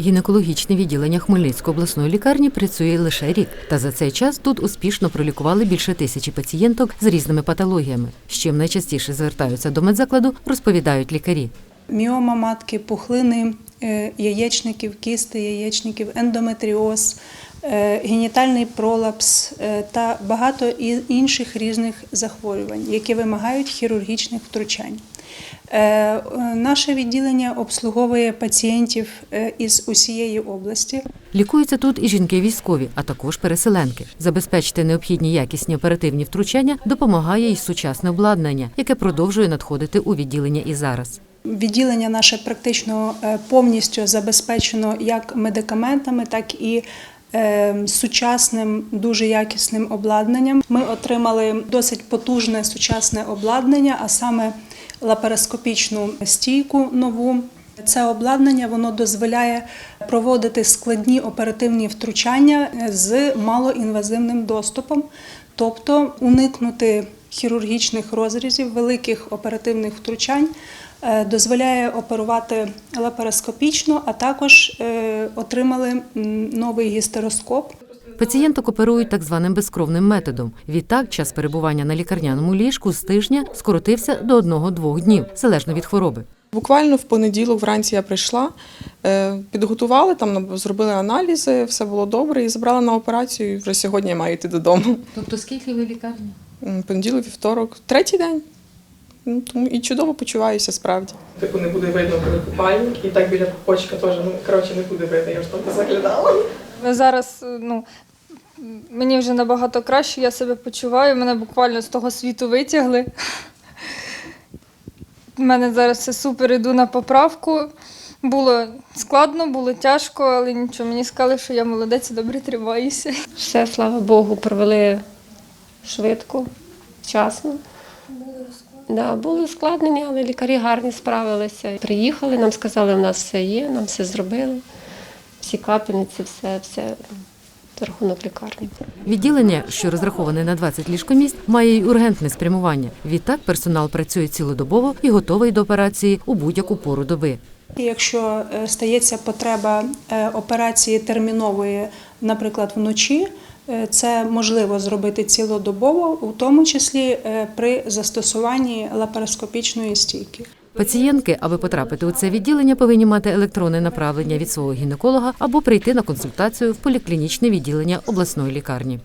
Гінекологічне відділення Хмельницької обласної лікарні працює лише рік, та за цей час тут успішно пролікували більше тисячі пацієнток з різними патологіями. З чим найчастіше звертаються до медзакладу, розповідають лікарі. Міома матки, пухлини яєчників, кісти яєчників, ендометріоз, е, генітальний пролапс е, та багато інших різних захворювань, які вимагають хірургічних втручань. Е, е, Наше відділення обслуговує пацієнтів е, із усієї області. Лікуються тут і жінки військові, а також переселенки. Забезпечити необхідні якісні оперативні втручання допомагає й сучасне обладнання, яке продовжує надходити у відділення і зараз. Відділення наше практично е, повністю забезпечено як медикаментами, так і е, сучасним, дуже якісним обладнанням. Ми отримали досить потужне сучасне обладнання, а саме лапароскопічну стійку нову. Це обладнання воно дозволяє проводити складні оперативні втручання з малоінвазивним доступом, тобто уникнути хірургічних розрізів, великих оперативних втручань, е, дозволяє оперувати лапароскопічно, а також е, отримали новий гістероскоп. Пацієнток оперують так званим безкровним методом. Відтак, час перебування на лікарняному ліжку з тижня скоротився до одного-двох днів, залежно від хвороби. Буквально в понеділок вранці я прийшла, е, підготували там, зробили аналізи, все було добре і забрала на операцію. І вже сьогодні я маю йти додому. Тобто, скільки ви лікарні? Понеділок, вівторок, третій день. Ну, Тому і чудово почуваюся справді. Типу не буде видно, коли купальник, і так біля пупочка теж, ну коротше, не буде видно, я ж там не заглядала. Зараз ну, мені вже набагато краще, я себе почуваю, мене буквально з того світу витягли. У мене зараз все супер, іду на поправку. Було складно, було тяжко, але нічого, мені сказали, що я молодець і добре тримаюся. Все, слава Богу, провели швидко, вчасно. Да, були ускладнені, але лікарі гарні справилися. Приїхали, нам сказали, у нас все є, нам все зробили. Всі капельниці, все, все за рахунок лікарні. Відділення, що розраховане на 20 ліжкомісць, має й ургентне спрямування. Відтак персонал працює цілодобово і готовий до операції у будь-яку пору доби. Якщо е, стається потреба е, операції термінової, наприклад, вночі, це можливо зробити цілодобово, у тому числі е, при застосуванні лапароскопічної стійки. Пацієнтки, аби потрапити у це відділення, повинні мати електронне направлення від свого гінеколога або прийти на консультацію в поліклінічне відділення обласної лікарні.